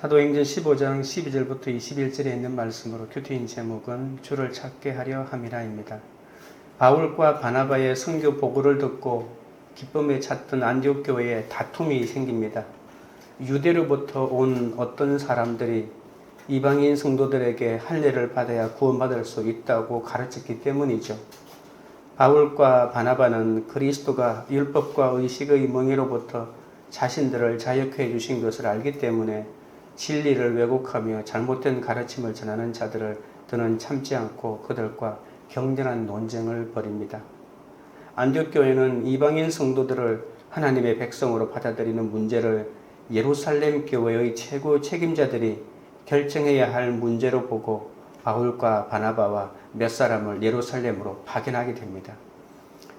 사도행전 15장 12절부터 21절에 있는 말씀으로 큐티인 제목은 주를 찾게 하려 함이라입니다. 바울과 바나바의 선교 보고를 듣고 기쁨에 찼던 안디옥 교회에 다툼이 생깁니다. 유대로부터 온 어떤 사람들이 이방인 성도들에게 할례를 받아야 구원받을 수 있다고 가르쳤기 때문이죠. 바울과 바나바는 그리스도가 율법과 의식의 멍에로부터 자신들을 자유케 해 주신 것을 알기 때문에 진리를 왜곡하며 잘못된 가르침을 전하는 자들을 더는 참지 않고 그들과 경전한 논쟁을 벌입니다. 안디옥 교회는 이방인 성도들을 하나님의 백성으로 받아들이는 문제를 예루살렘 교회의 최고 책임자들이 결정해야 할 문제로 보고 바울과 바나바와 몇 사람을 예루살렘으로 파견하게 됩니다.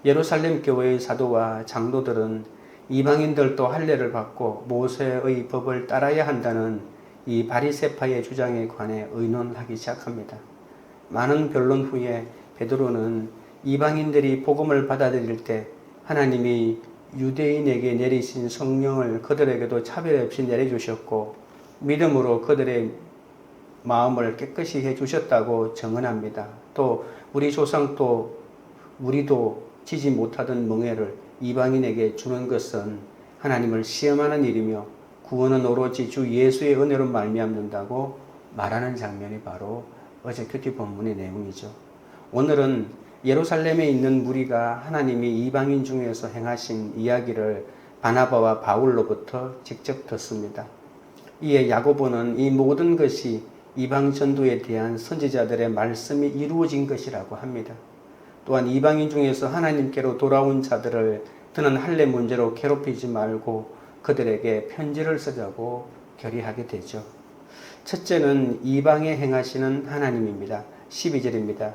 예루살렘 교회의 사도와 장로들은 이방인들도 할례를 받고 모세의 법을 따라야 한다는 이 바리세파의 주장에 관해 의논하기 시작합니다. 많은 변론 후에 베드로는 이방인들이 복음을 받아들일 때 하나님이 유대인에게 내리신 성령을 그들에게도 차별 없이 내려주셨고 믿음으로 그들의 마음을 깨끗이 해주셨다고 정언합니다. 또 우리 조상도 우리도 지지 못하던 멍해를 이방인에게 주는 것은 하나님을 시험하는 일이며 구원은 오로지 주 예수의 은혜로 말미암는다고 말하는 장면이 바로 어제 큐티 본문의 내용이죠. 오늘은 예루살렘에 있는 무리가 하나님이 이방인 중에서 행하신 이야기를 바나바와 바울로부터 직접 듣습니다. 이에 야고보는 이 모든 것이 이방 전도에 대한 선지자들의 말씀이 이루어진 것이라고 합니다. 또한 이방인 중에서 하나님께로 돌아온 자들을 드는 할례 문제로 괴롭히지 말고 그들에게 편지를 쓰자고 결의하게 되죠. 첫째는 이방에 행하시는 하나님입니다. 12절입니다.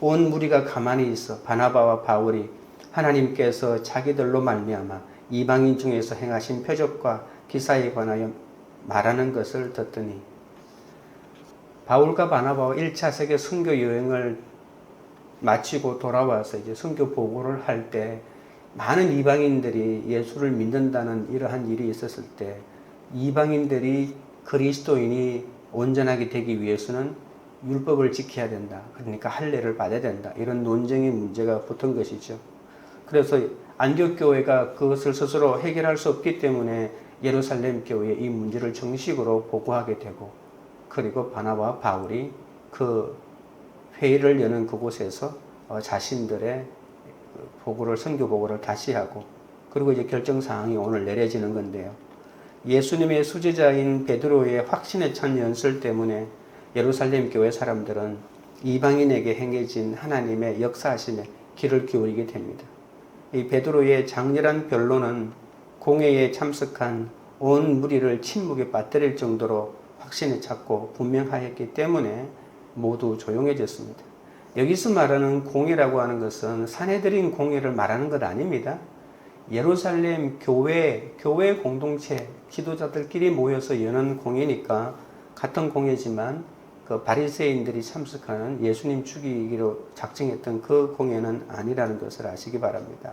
온 무리가 가만히 있어 바나바와 바울이 하나님께서 자기들로 말미암아 이방인 중에서 행하신 표적과 기사에 관하여 말하는 것을 듣더니 바울과 바나바와 1차 세계 선교 여행을 마치고 돌아와서 이제 선교 보고를 할때 많은 이방인들이 예수를 믿는다는 이러한 일이 있었을 때 이방인들이 그리스도인이 온전하게 되기 위해서는 율법을 지켜야 된다. 그러니까 할례를 받아야 된다. 이런 논쟁의 문제가 붙은 것이죠. 그래서 안디옥 교회가 그것을 스스로 해결할 수 없기 때문에 예루살렘 교회에 이 문제를 정식으로 보고하게 되고 그리고 바나바와 바울이 그 회의를 여는 그곳에서 어, 자신들의 보고를 선교 보고를 다시 하고 그리고 이제 결정 사항이 오늘 내려지는 건데요. 예수님의 수제자인 베드로의 확신에 찬 연설 때문에 예루살렘 교회 사람들은 이방인에게 행해진 하나님의 역사하심에 귀를 기울이게 됩니다. 이 베드로의 장렬한 변론은 공회에 참석한 온 무리를 침묵에 빠뜨릴 정도로 확신에 찼고 분명하였기 때문에 모두 조용해졌습니다. 여기서 말하는 공예라고 하는 것은 사내들인 공예를 말하는 것 아닙니다. 예루살렘 교회, 교회 공동체, 지도자들끼리 모여서 여는 공예니까 같은 공예지만 그 바리새인들이 참석하는 예수님 죽이기로 작정했던 그 공예는 아니라는 것을 아시기 바랍니다.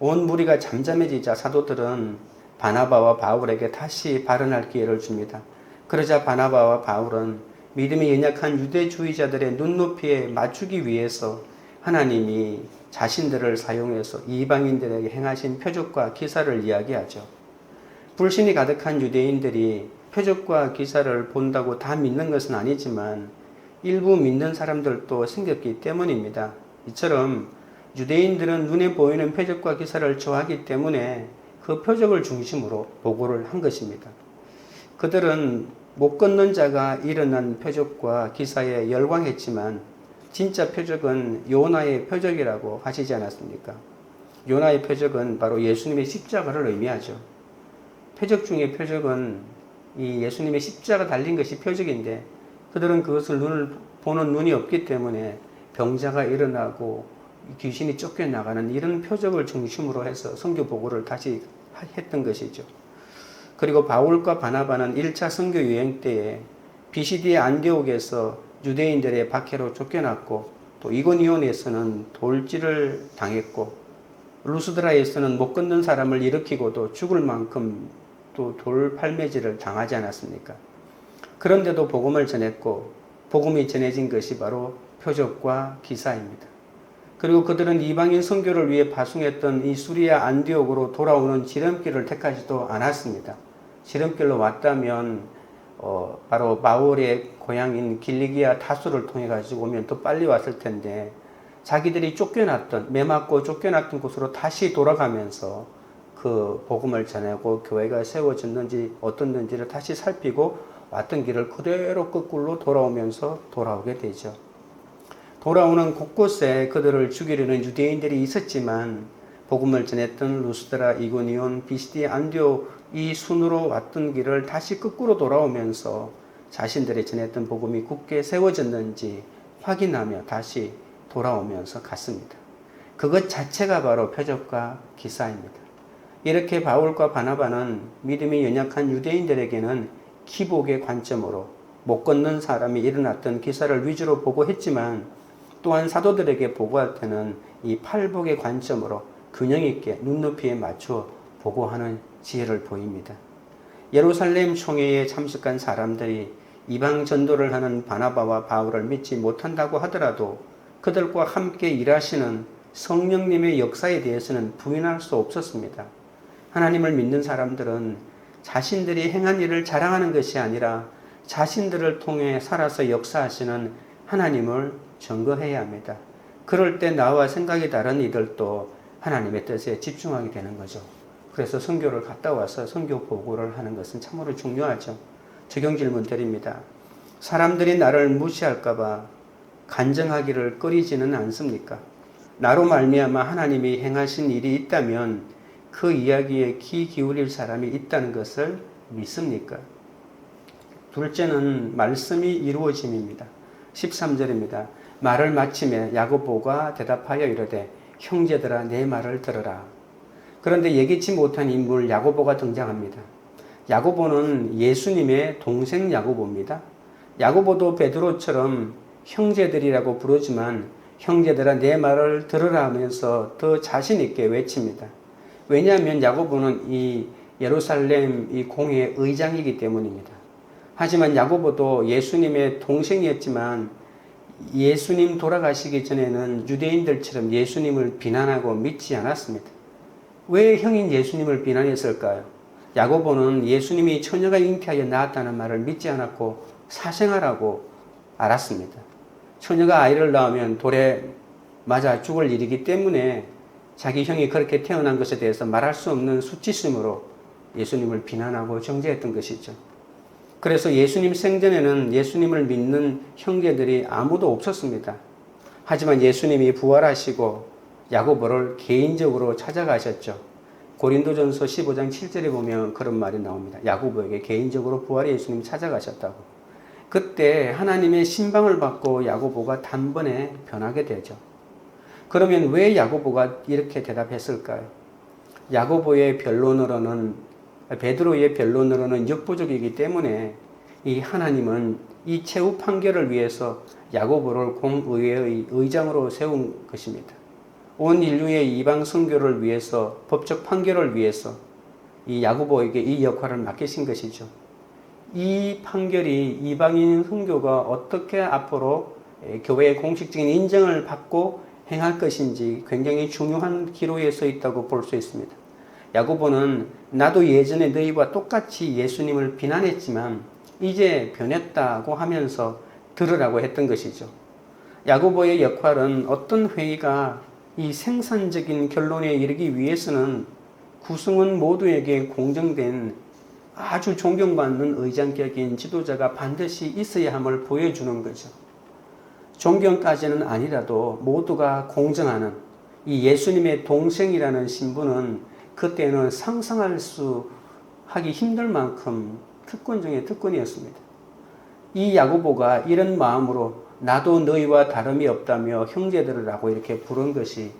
온 무리가 잠잠해지자 사도들은 바나바와 바울에게 다시 발언할 기회를 줍니다. 그러자 바나바와 바울은 믿음이 연약한 유대주의자들의 눈높이에 맞추기 위해서 하나님이 자신들을 사용해서 이방인들에게 행하신 표적과 기사를 이야기하죠. 불신이 가득한 유대인들이 표적과 기사를 본다고 다 믿는 것은 아니지만 일부 믿는 사람들도 생겼기 때문입니다. 이처럼 유대인들은 눈에 보이는 표적과 기사를 좋아하기 때문에 그 표적을 중심으로 보고를 한 것입니다. 그들은 못 걷는 자가 일어난 표적과 기사에 열광했지만 진짜 표적은 요나의 표적이라고 하시지 않았습니까? 요나의 표적은 바로 예수님의 십자가를 의미하죠. 표적 중에 표적은 이 예수님의 십자가 달린 것이 표적인데 그들은 그것을 눈을 보는 눈이 없기 때문에 병자가 일어나고 귀신이 쫓겨나가는 이런 표적을 중심으로 해서 성교 보고를 다시 했던 것이죠. 그리고 바울과 바나바는 1차 선교 여행 때에 비시디의 안디옥에서 유대인들의 박해로 쫓겨났고 또 이고니온에서는 돌질을 당했고 루스드라에서는 못 걷는 사람을 일으키고도 죽을 만큼 또 돌팔매질을 당하지 않았습니까? 그런데도 복음을 전했고 복음이 전해진 것이 바로 표적과 기사입니다. 그리고 그들은 이방인 선교를 위해 파송했던 이 수리아 안디옥으로 돌아오는 지름길을 택하지도 않았습니다. 지름길로 왔다면 어, 바로 바울의 고향인 길리기아 타수를 통해 가지고 오면 더 빨리 왔을 텐데 자기들이 쫓겨났던 매맞고 쫓겨났던 곳으로 다시 돌아가면서 그 복음을 전하고 교회가 세워졌는지 어떻는지를 다시 살피고 왔던 길을 그대로 거꾸로 돌아오면서 돌아오게 되죠. 돌아오는 곳곳에 그들을 죽이려는 유대인들이 있었지만 복음을 전했던 루스드라, 이고니온, 비시디, 안디오 이 순으로 왔던 길을 다시 거꾸로 돌아오면서 자신들이 전했던 복음이 굳게 세워졌는지 확인하며 다시 돌아오면서 갔습니다. 그것 자체가 바로 표적과 기사입니다. 이렇게 바울과 바나바는 믿음이 연약한 유대인들에게는 기복의 관점으로 못 걷는 사람이 일어났던 기사를 위주로 보고했지만 또한 사도들에게 보고할 때는 이 팔복의 관점으로 균형 있게 눈높이에 맞추어 보고하는 지혜를 보입니다. 예루살렘 총회에 참석한 사람들이 이방 전도를 하는 바나바와 바울을 믿지 못한다고 하더라도 그들과 함께 일하시는 성령님의 역사에 대해서는 부인할 수 없었습니다. 하나님을 믿는 사람들은 자신들이 행한 일을 자랑하는 것이 아니라 자신들을 통해 살아서 역사하시는 하나님을 증거해야 합니다. 그럴 때 나와 생각이 다른 이들도 하나님의 뜻에 집중하게 되는 거죠. 그래서 선교를 갔다 와서 선교 보고를 하는 것은 참으로 중요하죠. 적용 질문 드립니다. 사람들이 나를 무시할까봐 간증하기를 꺼리지는 않습니까? 나로 말미암아 하나님이 행하신 일이 있다면 그 이야기에 귀 기울일 사람이 있다는 것을 믿습니까? 둘째는 말씀이 이루어짐입니다. 13절입니다. 말을 마침에 야고보가 대답하여 이르되 형제들아 내 말을 들으라. 그런데 예기치 못한 인물 야고보가 등장합니다. 야고보는 예수님의 동생 야고보입니다. 야고보도 베드로처럼 형제들이라고 부르지만 형제들아 내 말을 들으라 하면서 더 자신 있게 외칩니다. 왜냐하면 야고보는 이 예루살렘 이 공회의 의장이기 때문입니다. 하지만 야고보도 예수님의 동생이었지만 예수님 돌아가시기 전에는 유대인들처럼 예수님을 비난하고 믿지 않았습니다. 왜 형인 예수님을 비난했을까요? 야고보는 예수님이 처녀가 잉태하여 낳았다는 말을 믿지 않았고 사생아라고 알았습니다. 처녀가 아이를 낳으면 돌에 맞아 죽을 일이기 때문에 자기 형이 그렇게 태어난 것에 대해서 말할 수 없는 수치심으로 예수님을 비난하고 정죄했던 것이죠. 그래서 예수님 생전에는 예수님을 믿는 형제들이 아무도 없었습니다. 하지만 예수님이 부활하시고 야고보를 개인적으로 찾아가셨죠. 고린도전서 15장 7절에 보면 그런 말이 나옵니다. 야고보에게 개인적으로 부활의 예수님이 찾아가셨다고. 그때 하나님의 신방을 받고 야고보가 단번에 변하게 되죠. 그러면 왜 야고보가 이렇게 대답했을까요? 야고보의 변론으로는 베드로의 변론으로는 역부족이기 때문에 이 하나님은 이 최후 판결을 위해서 야고보를 공의회의 의장으로 세운 것입니다. 온 인류의 이방 선교를 위해서 법적 판결을 위해서 이 야고보에게 이 역할을 맡기신 것이죠. 이 판결이 이방인 선교가 어떻게 앞으로 교회의 공식적인 인정을 받고 행할 것인지 굉장히 중요한 기로에 서 있다고 볼 수 있습니다. 야고보는 나도 예전에 너희와 똑같이 예수님을 비난했지만 이제 변했다고 하면서 들으라고 했던 것이죠. 야고보의 역할은 어떤 회의가 이 생산적인 결론에 이르기 위해서는 구성원 모두에게 공정된 아주 존경받는 의장격인 지도자가 반드시 있어야 함을 보여주는 거죠. 존경까지는 아니라도 모두가 공정하는 이 예수님의 동생이라는 신분은 그때는 상상할 수 하기 힘들 만큼 특권 중에 특권이었습니다. 이 야고보가 이런 마음으로 나도 너희와 다름이 없다며 형제들이라고 이렇게 부른 것이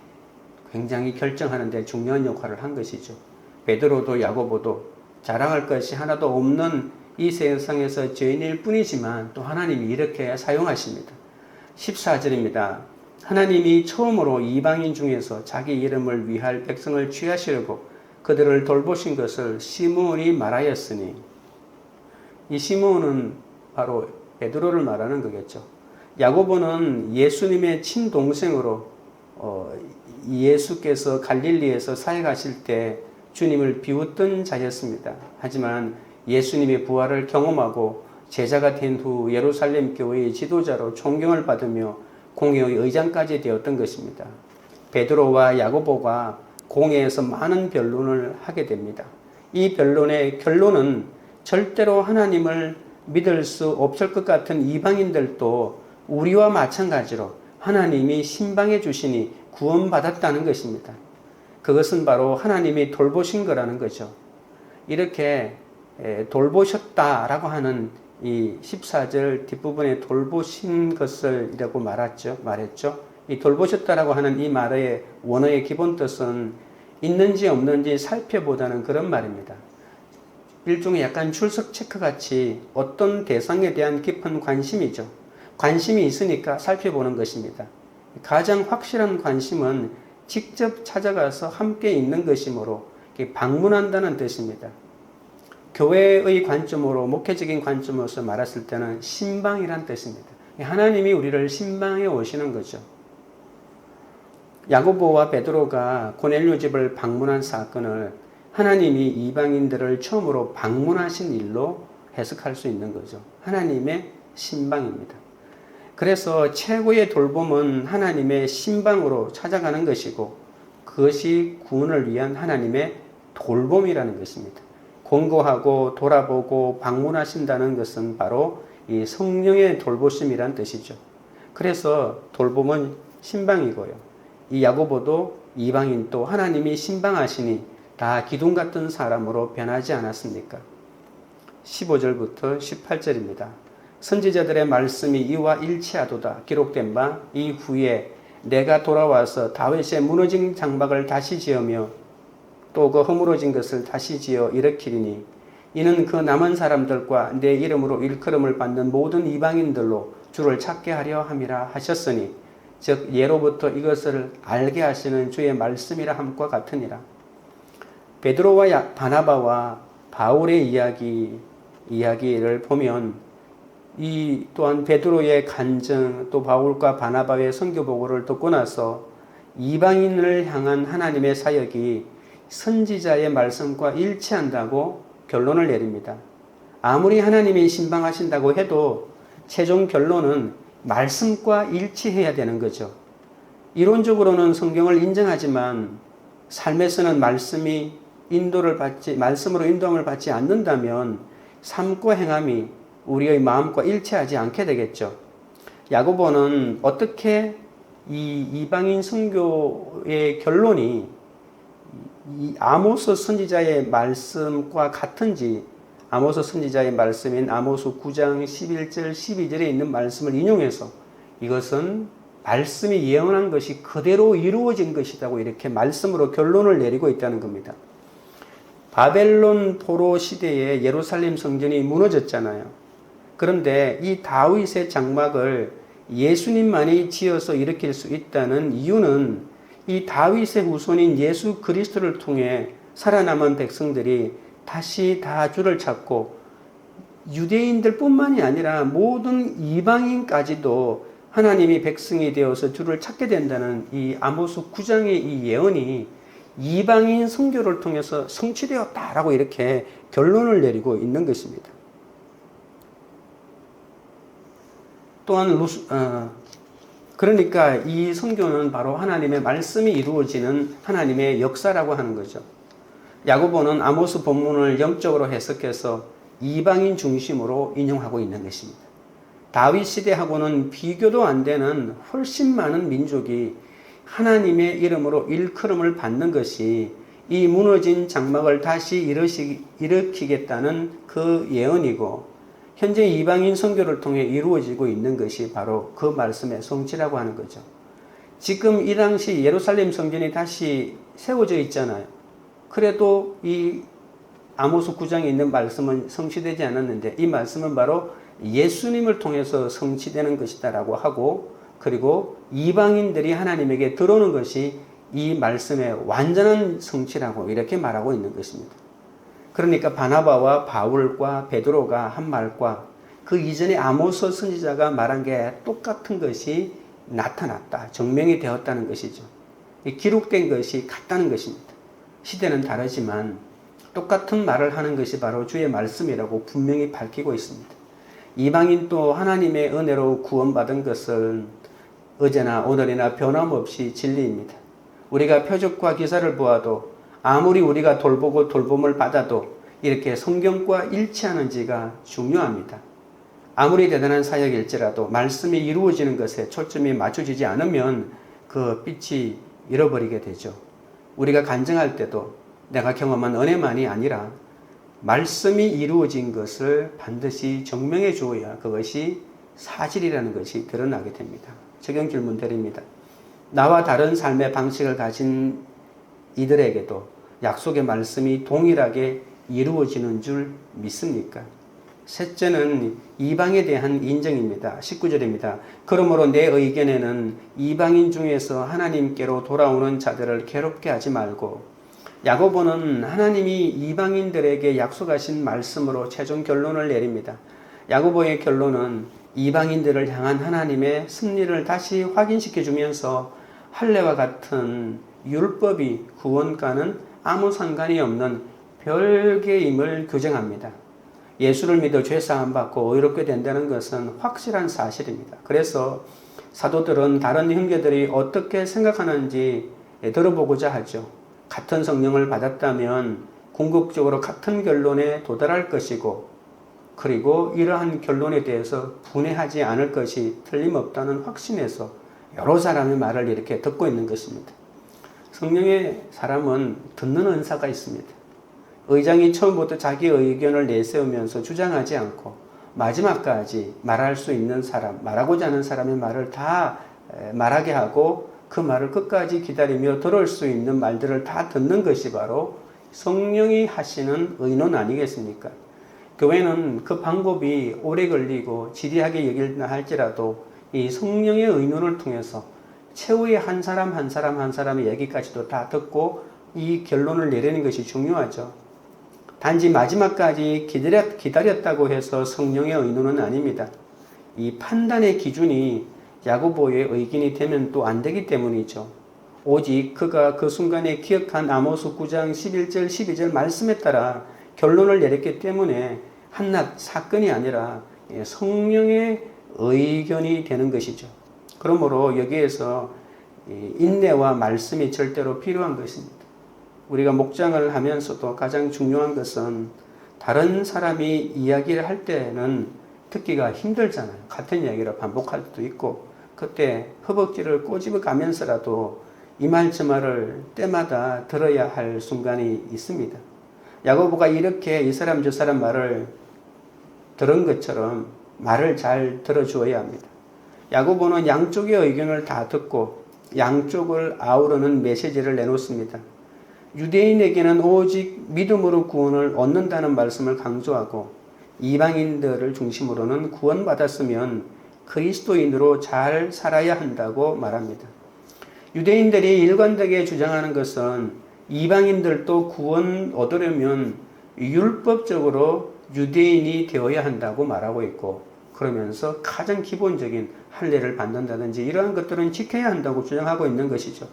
굉장히 결정하는 데 중요한 역할을 한 것이죠. 베드로도 야고보도 자랑할 것이 하나도 없는 이 세상에서 죄인일 뿐이지만 또 하나님이 이렇게 사용하십니다. 14절입니다. 하나님이 처음으로 이방인 중에서 자기 이름을 위할 백성을 취하시려고 그들을 돌보신 것을 시므온이 말하였으니 이 시므온은 바로 베드로를 말하는 거겠죠. 야고보는 예수님의 친동생으로 어, 예수께서 갈릴리에서 사역하실 때 주님을 비웃던 자였습니다. 하지만 예수님의 부활을 경험하고 제자가 된 후 예루살렘 교회의 지도자로 존경을 받으며 공회의 의장까지 되었던 것입니다. 베드로와 야고보가 공회에서 많은 변론을 하게 됩니다. 이 변론의 결론은 절대로 하나님을 믿을 수 없을 것 같은 이방인들도 우리와 마찬가지로 하나님이 신방해 주시니 구원받았다는 것입니다. 그것은 바로 하나님이 돌보신 거라는 거죠. 이렇게 돌보셨다라고 하는 이 14절 뒷부분에 돌보신 것을 이라고 말했죠. 말했죠. 이 돌보셨다라고 하는 이 말의 원어의 기본 뜻은 있는지 없는지 살펴보다는 그런 말입니다. 일종의 약간 출석 체크 같이 어떤 대상에 대한 깊은 관심이죠. 관심이 있으니까 살펴보는 것입니다. 가장 확실한 관심은 직접 찾아가서 함께 있는 것이므로 방문한다는 뜻입니다. 교회의 관점으로 목회적인 관점으로서 말했을 때는 신방이란 뜻입니다. 하나님이 우리를 신방해 오시는 거죠. 야고보와 베드로가 고넬료 집을 방문한 사건을 하나님이 이방인들을 처음으로 방문하신 일로 해석할 수 있는 거죠. 하나님의 신방입니다. 그래서 최고의 돌봄은 하나님의 신방으로 찾아가는 것이고 그것이 구원을 위한 하나님의 돌봄이라는 것입니다. 권고하고 돌아보고 방문하신다는 것은 바로 이 성령의 돌보심이란 뜻이죠. 그래서 돌봄은 신방이고요. 이 야고보도 이방인 또 하나님이 신방하시니 다 기둥 같은 사람으로 변하지 않았습니까? 15절부터 18절입니다. 선지자들의 말씀이 이와 일치하도다 기록된 바 이후에 내가 돌아와서 다윗의 무너진 장막을 다시 지으며 또 그 허물어진 것을 다시 지어 일으키리니 이는 그 남은 사람들과 내 이름으로 일컬음을 받는 모든 이방인들로 주를 찾게 하려 함이라 하셨으니 즉 예로부터 이것을 알게 하시는 주의 말씀이라 함과 같으니라 베드로와 바나바와 바울의 이야기 이야기를 보면 이 또한 베드로의 간증 또 바울과 바나바의 선교 보고를 듣고 나서 이방인을 향한 하나님의 사역이 선지자의 말씀과 일치한다고 결론을 내립니다. 아무리 하나님이 신방하신다고 해도 최종 결론은 말씀과 일치해야 되는 거죠. 이론적으로는 성경을 인정하지만 삶에서는 말씀이 인도를 받지 말씀으로 인도함을 받지 않는다면 삶과 행함이 우리의 마음과 일치하지 않게 되겠죠. 야고보는 어떻게 이 이방인 선교의 결론이 이 아모스 선지자의 말씀과 같은지 아모스 선지자의 말씀인 아모스 9장 11절 12절에 있는 말씀을 인용해서 이것은 말씀이 예언한 것이 그대로 이루어진 것이라고 이렇게 말씀으로 결론을 내리고 있다는 겁니다. 바벨론 포로 시대에 예루살렘 성전이 무너졌잖아요. 그런데 이 다윗의 장막을 예수님만이 지어서 일으킬 수 있다는 이유는 이 다윗의 후손인 예수 그리스도를 통해 살아남은 백성들이 다시 다 주를 찾고 유대인들 뿐만이 아니라 모든 이방인까지도 하나님이 백성이 되어서 주를 찾게 된다는 이 아모스 9장의 이 예언이 이방인 선교를 통해서 성취되었다라고 이렇게 결론을 내리고 있는 것입니다. 또한 루스, 어, 그러니까 이 선교는 바로 하나님의 말씀이 이루어지는 하나님의 역사라고 하는 거죠. 야고보는 아모스 본문을 영적으로 해석해서 이방인 중심으로 인용하고 있는 것입니다. 다윗 시대하고는 비교도 안 되는 훨씬 많은 민족이 하나님의 이름으로 일컬음을 받는 것이 이 무너진 장막을 다시 일으키겠다는 그 예언이고 현재 이방인 선교를 통해 이루어지고 있는 것이 바로 그 말씀의 성취라고 하는 거죠. 지금 이 당시 예루살렘 성전이 다시 세워져 있잖아요. 그래도 이 아모스 9장에 있는 말씀은 성취되지 않았는데 이 말씀은 바로 예수님을 통해서 성취되는 것이다라고 하고 그리고 이방인들이 하나님에게 들어오는 것이 이 말씀의 완전한 성취라고 이렇게 말하고 있는 것입니다. 그러니까 바나바와 바울과 베드로가 한 말과 그 이전에 아모스 선지자가 말한 게 똑같은 것이 나타났다. 증명이 되었다는 것이죠. 기록된 것이 같다는 것입니다. 시대는 다르지만 똑같은 말을 하는 것이 바로 주의 말씀이라고 분명히 밝히고 있습니다. 이방인도 하나님의 은혜로 구원받은 것은 어제나 오늘이나 변함없이 진리입니다. 우리가 표적과 기사를 보아도 아무리 우리가 돌보고 돌봄을 받아도 이렇게 성경과 일치하는지가 중요합니다. 아무리 대단한 사역일지라도 말씀이 이루어지는 것에 초점이 맞춰지지 않으면 그 빛이 잃어버리게 되죠. 우리가 간증할 때도 내가 경험한 은혜만이 아니라 말씀이 이루어진 것을 반드시 증명해 주어야 그것이 사실이라는 것이 드러나게 됩니다. 적용 질문 드립니다. 나와 다른 삶의 방식을 가진 이들에게도 약속의 말씀이 동일하게 이루어지는 줄 믿습니까? 셋째는 이방에 대한 인정입니다. 19절입니다. 그러므로 내 의견에는 이방인 중에서 하나님께로 돌아오는 자들을 괴롭게 하지 말고 야고보는 하나님이 이방인들에게 약속하신 말씀으로 최종 결론을 내립니다. 야고보의 결론은 이방인들을 향한 하나님의 승리를 다시 확인시켜 주면서 할례와 같은 율법이 구원과는 아무 상관이 없는 별개임을 규정합니다. 예수를 믿어 죄 사함 받고 의롭게 된다는 것은 확실한 사실입니다. 그래서 사도들은 다른 형제들이 어떻게 생각하는지 들어보고자 하죠. 같은 성령을 받았다면 궁극적으로 같은 결론에 도달할 것이고 그리고 이러한 결론에 대해서 분해하지 않을 것이 틀림없다는 확신에서 여러 사람의 말을 이렇게 듣고 있는 것입니다. 성령의 사람은 듣는 은사가 있습니다. 의장이 처음부터 자기 의견을 내세우면서 주장하지 않고 마지막까지 말할 수 있는 사람, 말하고자 하는 사람의 말을 다 말하게 하고 그 말을 끝까지 기다리며 들을 수 있는 말들을 다 듣는 것이 바로 성령이 하시는 의논 아니겠습니까? 교회는 그 방법이 오래 걸리고 지리하게 여길나 할지라도 이 성령의 의논을 통해서 최후의 한 사람 한 사람 한 사람의 얘기까지도 다 듣고 이 결론을 내리는 것이 중요하죠. 단지 마지막까지 기다렸, 기다렸 다고 해서 성령의 의논은 아닙니다. 이 판단의 기준이 야고보의 의견이 되면 또 안 되기 때문이죠. 오직 그가 그 순간에 기억한 아모스 9장 11절 12절 말씀에 따라 결론을 내렸기 때문에 한낱 사건이 아니라 성령의 의견이 되는 것이죠. 그러므로 여기에서 인내와 말씀이 절대로 필요한 것입니다. 우리가 목장을 하면서도 가장 중요한 것은 다른 사람이 이야기를 할 때는 듣기가 힘들잖아요. 같은 이야기를 반복할 때도 있고 그때 허벅지를 꼬집어 가면서라도 이 말 저 말을 때마다 들어야 할 순간이 있습니다. 야고보가 이렇게 이 사람 저 사람 말을 들은 것처럼 말을 잘 들어주어야 합니다. 야고보는 양쪽의 의견을 다 듣고 양쪽을 아우르는 메시지를 내놓습니다. 유대인에게는 오직 믿음으로 구원을 얻는다는 말씀을 강조하고 이방인들을 중심으로는 구원받았으면 그리스도인으로 잘 살아야 한다고 말합니다. 유대인들이 일관되게 주장하는 것은 이방인들도 구원 얻으려면 율법적으로 유대인이 되어야 한다고 말하고 있고 그러면서 가장 기본적인 할례를 받는다든지 이러한 것들은 지켜야 한다고 주장하고 있는 것이죠.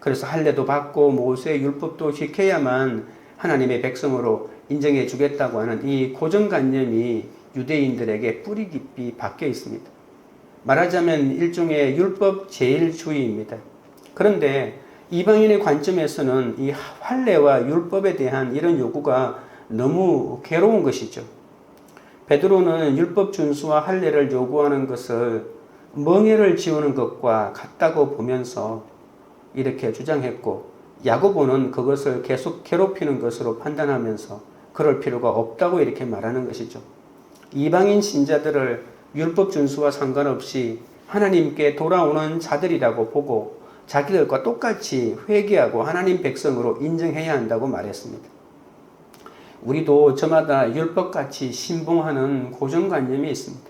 그래서 할례도 받고 모세의 율법도 지켜야만 하나님의 백성으로 인정해 주겠다고 하는 이 고정관념이 유대인들에게 뿌리 깊이 박혀 있습니다. 말하자면 일종의 율법 제일주의입니다. 그런데 이방인의 관점에서는 이 할례와 율법에 대한 이런 요구가 너무 괴로운 것이죠. 베드로는 율법 준수와 할례를 요구하는 것을 멍해를 지우는 것과 같다고 보면서 이렇게 주장했고 야고보는 그것을 계속 괴롭히는 것으로 판단하면서 그럴 필요가 없다고 이렇게 말하는 것이죠. 이방인 신자들을 율법 준수와 상관없이 하나님께 돌아오는 자들이라고 보고 자기들과 똑같이 회개하고 하나님 백성으로 인정해야 한다고 말했습니다. 우리도 저마다 율법같이 신봉하는 고정관념이 있습니다.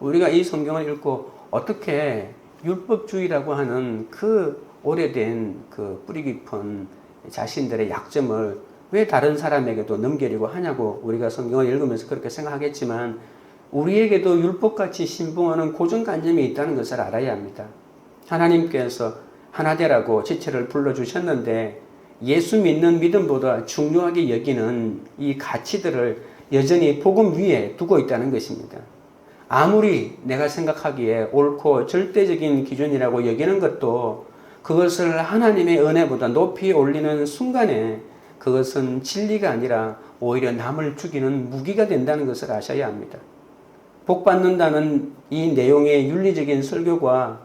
우리가 이 성경을 읽고 어떻게 율법주의라고 하는 그 오래된 그 뿌리 깊은 자신들의 약점을 왜 다른 사람에게도 넘기려고 하냐고 우리가 성경을 읽으면서 그렇게 생각하겠지만 우리에게도 율법같이 신봉하는 고정관념이 있다는 것을 알아야 합니다. 하나님께서 하나되라고 지체를 불러주셨는데 예수 믿는 믿음보다 중요하게 여기는 이 가치들을 여전히 복음 위에 두고 있다는 것입니다. 아무리 내가 생각하기에 옳고 절대적인 기준이라고 여기는 것도 그것을 하나님의 은혜보다 높이 올리는 순간에 그것은 진리가 아니라 오히려 남을 죽이는 무기가 된다는 것을 아셔야 합니다. 복 받는다는 이 내용의 윤리적인 설교가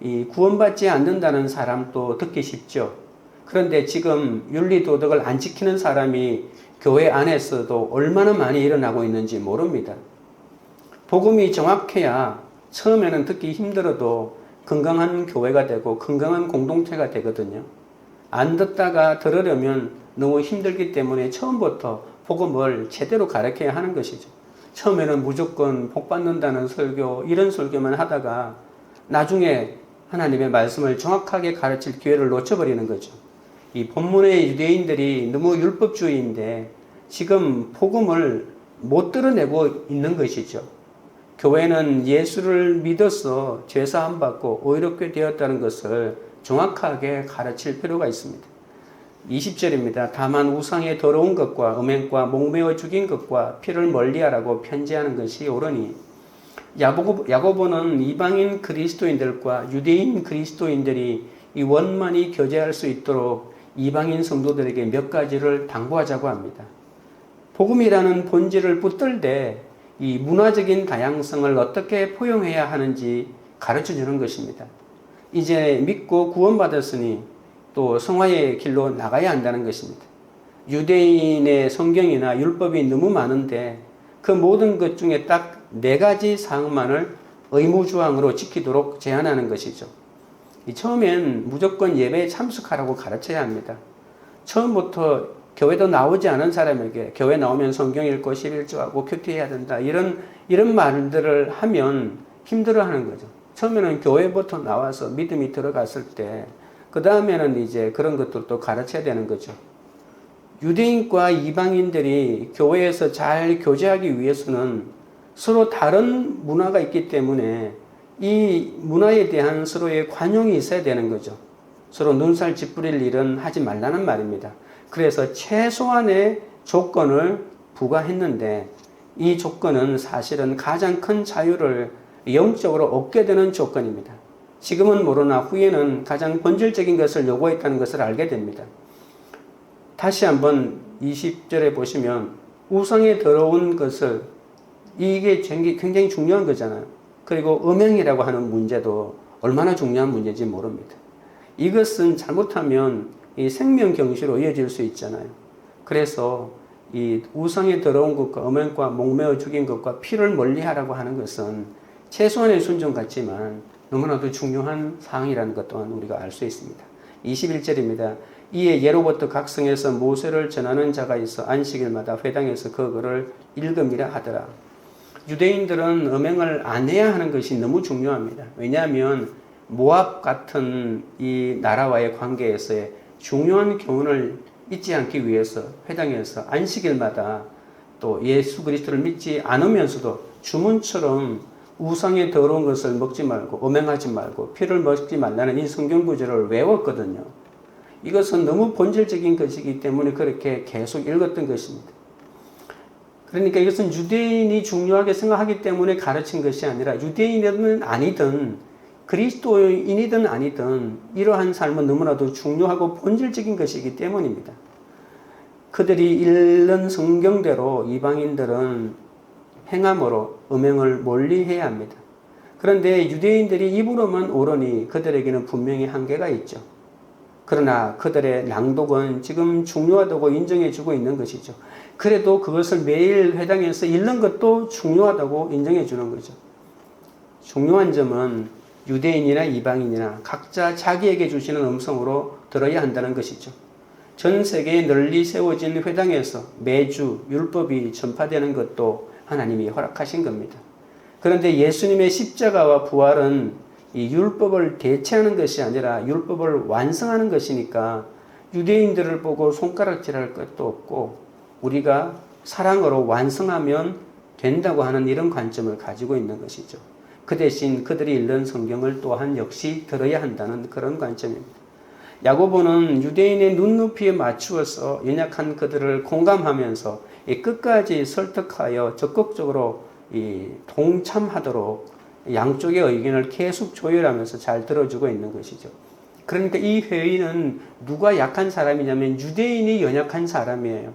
이 구원받지 않는다는 사람도 듣기 쉽죠. 그런데 지금 윤리 도덕을 안 지키는 사람이 교회 안에서도 얼마나 많이 일어나고 있는지 모릅니다. 복음이 정확해야 처음에는 듣기 힘들어도 건강한 교회가 되고 건강한 공동체가 되거든요. 안 듣다가 들으려면 너무 힘들기 때문에 처음부터 복음을 제대로 가르쳐야 하는 것이죠. 처음에는 무조건 복 받는다는 설교, 이런 설교만 하다가 나중에 하나님의 말씀을 정확하게 가르칠 기회를 놓쳐버리는 거죠. 이 본문의 유대인들이 너무 율법주의인데 지금 복음을 못 드러내고 있는 것이죠. 교회는 예수를 믿어서 죄사함 받고 의롭게 되었다는 것을 정확하게 가르칠 필요가 있습니다. 20절입니다. 다만 우상의 더러운 것과 음행과 목매어 죽인 것과 피를 멀리하라고 편지하는 것이 옳으니 야고보, 야고보는 이방인 그리스도인들과 유대인 그리스도인들이 이 원만히 교제할 수 있도록 이방인 성도들에게 몇 가지를 당부하자고 합니다. 복음이라는 본질을 붙들되 이 문화적인 다양성을 어떻게 포용해야 하는지 가르쳐 주는 것입니다. 이제 믿고 구원받았으니 또 성화의 길로 나가야 한다는 것입니다. 유대인의 성경이나 율법이 너무 많은데 그 모든 것 중에 딱 네 가지 사항만을 의무주항으로 지키도록 제안하는 것이죠. 처음엔 무조건 예배에 참석하라고 가르쳐야 합니다. 처음부터 교회도 나오지 않은 사람에게 교회 나오면 성경 읽고 11조하고 큐티해야 된다. 이런, 이런 말들을 하면 힘들어 하는 거죠. 처음에는 교회부터 나와서 믿음이 들어갔을 때, 그 다음에는 이제 그런 것들도 가르쳐야 되는 거죠. 유대인과 이방인들이 교회에서 잘 교제하기 위해서는 서로 다른 문화가 있기 때문에 이 문화에 대한 서로의 관용이 있어야 되는 거죠. 서로 눈살 찌푸릴 일은 하지 말라는 말입니다. 그래서 최소한의 조건을 부과했는데 이 조건은 사실은 가장 큰 자유를 영적으로 얻게 되는 조건입니다. 지금은 모르나 후에는 가장 본질적인 것을 요구했다는 것을 알게 됩니다. 다시 한번 20절에 보시면 우상에 더러운 것을 이게 굉장히 중요한 거잖아요. 그리고 음행이라고 하는 문제도 얼마나 중요한 문제인지 모릅니다. 이것은 잘못하면 이 생명 경시로 이어질 수 있잖아요. 그래서 이 우상에 더러운 것과 음행과 목매어 죽인 것과 피를 멀리하라고 하는 것은 최소한의 순종 같지만 너무나도 중요한 사항이라는 것 또한 우리가 알 수 있습니다. 21절입니다. 이에 예로부터 각성에서 모세를 전하는 자가 있어 안식일마다 회당에서 그거를 읽음이라 하더라. 유대인들은 음행을 안 해야 하는 것이 너무 중요합니다. 왜냐하면 모압 같은 이 나라와의 관계에서의 중요한 교훈을 잊지 않기 위해서 회당에서 안식일마다 또 예수 그리스도를 믿지 않으면서도 주문처럼 우상의 더러운 것을 먹지 말고 음행하지 말고 피를 먹지 말라는 이 성경 구절을 외웠거든요. 이것은 너무 본질적인 것이기 때문에 그렇게 계속 읽었던 것입니다. 그러니까 이것은 유대인이 중요하게 생각하기 때문에 가르친 것이 아니라 유대인이든 아니든 그리스도인이든 아니든 이러한 삶은 너무나도 중요하고 본질적인 것이기 때문입니다. 그들이 읽는 성경대로 이방인들은 행함으로 음행을 멀리해야 합니다. 그런데 유대인들이 입으로만 오르니 그들에게는 분명히 한계가 있죠. 그러나 그들의 낭독은 지금 중요하다고 인정해주고 있는 것이죠. 그래도 그것을 매일 회당에서 읽는 것도 중요하다고 인정해주는 거죠. 중요한 점은 유대인이나 이방인이나 각자 자기에게 주시는 음성으로 들어야 한다는 것이죠. 전 세계에 널리 세워진 회당에서 매주 율법이 전파되는 것도 하나님이 허락하신 겁니다. 그런데 예수님의 십자가와 부활은 이 율법을 대체하는 것이 아니라 율법을 완성하는 것이니까 유대인들을 보고 손가락질할 것도 없고 우리가 사랑으로 완성하면 된다고 하는 이런 관점을 가지고 있는 것이죠. 그 대신 그들이 읽는 성경을 또한 역시 들어야 한다는 그런 관점입니다. 야고보는 유대인의 눈높이에 맞추어서 연약한 그들을 공감하면서 끝까지 설득하여 적극적으로 동참하도록 양쪽의 의견을 계속 조율하면서 잘 들어주고 있는 것이죠. 그러니까 이 회의는 누가 약한 사람이냐면 유대인이 연약한 사람이에요.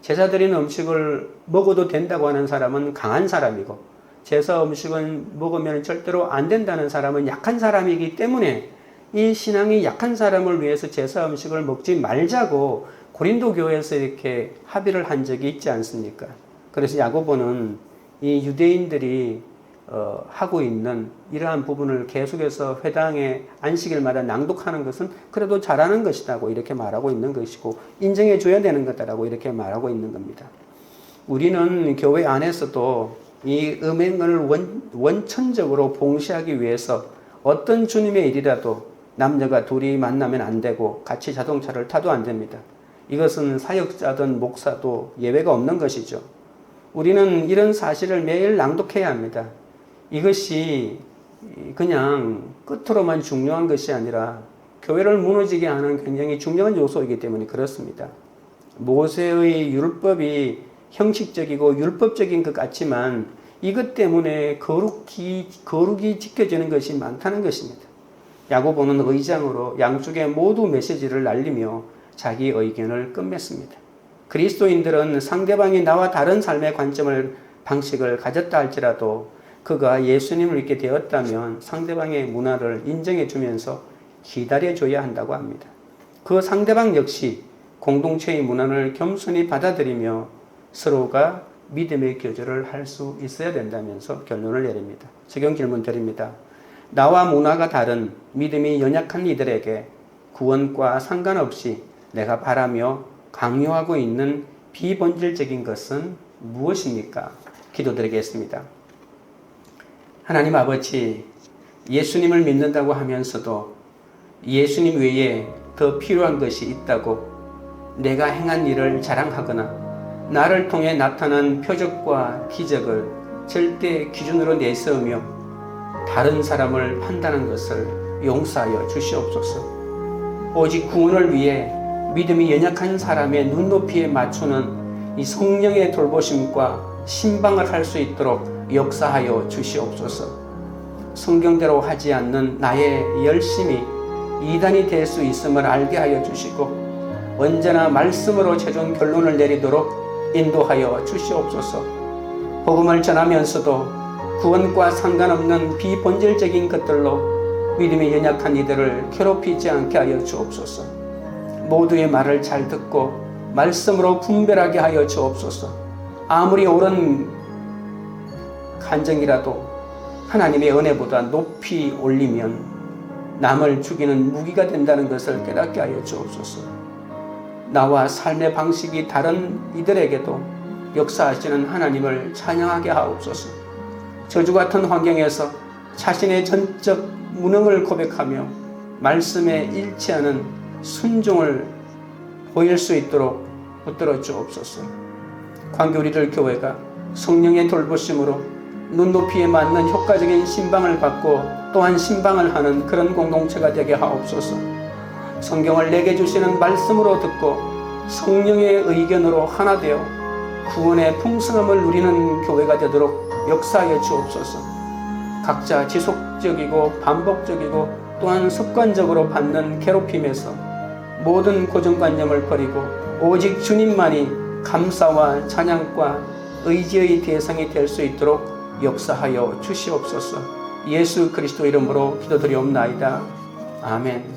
제사 드린 음식을 먹어도 된다고 하는 사람은 강한 사람이고 제사 음식을 먹으면 절대로 안 된다는 사람은 약한 사람이기 때문에 이 신앙이 약한 사람을 위해서 제사 음식을 먹지 말자고 고린도 교회에서 이렇게 합의를 한 적이 있지 않습니까? 그래서 야고보는 이 유대인들이 어, 하고 있는 이러한 부분을 계속해서 회당의 안식일마다 낭독하는 것은 그래도 잘하는 것이라고 이렇게 말하고 있는 것이고 인정해 줘야 되는 것다라고 이렇게 말하고 있는 겁니다. 우리는 교회 안에서도 이 음행을 원, 원천적으로 봉시하기 위해서 어떤 주님의 일이라도 남녀가 둘이 만나면 안 되고 같이 자동차를 타도 안 됩니다. 이것은 사역자든 목사도 예외가 없는 것이죠. 우리는 이런 사실을 매일 낭독해야 합니다. 이것이 그냥 끝으로만 중요한 것이 아니라 교회를 무너지게 하는 굉장히 중요한 요소이기 때문에 그렇습니다. 모세의 율법이 형식적이고 율법적인 것 같지만 이것 때문에 거룩이, 거룩이 지켜지는 것이 많다는 것입니다. 야고보는 의장으로 양쪽의 모두 메시지를 날리며 자기 의견을 끝맺습니다. 그리스도인들은 상대방이 나와 다른 삶의 관점을 방식을 가졌다 할지라도 그가 예수님을 믿게 되었다면 상대방의 문화를 인정해 주면서 기다려 줘야 한다고 합니다. 그 상대방 역시 공동체의 문화를 겸손히 받아들이며 서로가 믿음의 교제를 할 수 있어야 된다면서 결론을 내립니다. 적용 질문 드립니다. 나와 문화가 다른 믿음이 연약한 이들에게 구원과 상관없이 내가 바라며 강요하고 있는 비본질적인 것은 무엇입니까? 기도드리겠습니다. 하나님 아버지, 예수님을 믿는다고 하면서도 예수님 외에 더 필요한 것이 있다고 내가 행한 일을 자랑하거나 나를 통해 나타난 표적과 기적을 절대 기준으로 내세우며 다른 사람을 판단한 것을 용서하여 주시옵소서. 오직 구원을 위해 믿음이 연약한 사람의 눈높이에 맞추는 이 성령의 돌보심과 신방을 할 수 있도록 역사하여 주시옵소서. 성경대로 하지 않는 나의 열심이 이단이 될 수 있음을 알게 하여 주시고 언제나 말씀으로 최종 결론을 내리도록 인도하여 주시옵소서. 복음을 전하면서도 구원과 상관없는 비본질적인 것들로 믿음이 연약한 이들을 괴롭히지 않게 하여 주옵소서. 모두의 말을 잘 듣고 말씀으로 분별하게 하여 주옵소서. 아무리 옳은 간정이라도 하나님의 은혜보다 높이 올리면 남을 죽이는 무기가 된다는 것을 깨닫게 하여 주옵소서. 나와 삶의 방식이 다른 이들에게도 역사하시는 하나님을 찬양하게 하옵소서. 저주 같은 환경에서 자신의 전적 무능을 고백하며 말씀에 일치하는 순종을 보일 수 있도록 붙들어 주옵소서. 광교리들 교회가 성령의 돌보심으로 눈높이에 맞는 효과적인 신방을 받고 또한 신방을 하는 그런 공동체가 되게 하옵소서. 성경을 내게 주시는 말씀으로 듣고 성령의 의견으로 하나 되어 구원의 풍성함을 누리는 교회가 되도록 역사하여 주옵소서. 각자 지속적이고 반복적이고 또한 습관적으로 받는 괴롭힘에서 모든 고정관념을 버리고 오직 주님만이 감사와 찬양과 의지의 대상이 될 수 있도록 역사하여 주시옵소서. 예수 그리스도 이름으로 기도드리옵나이다. 아멘.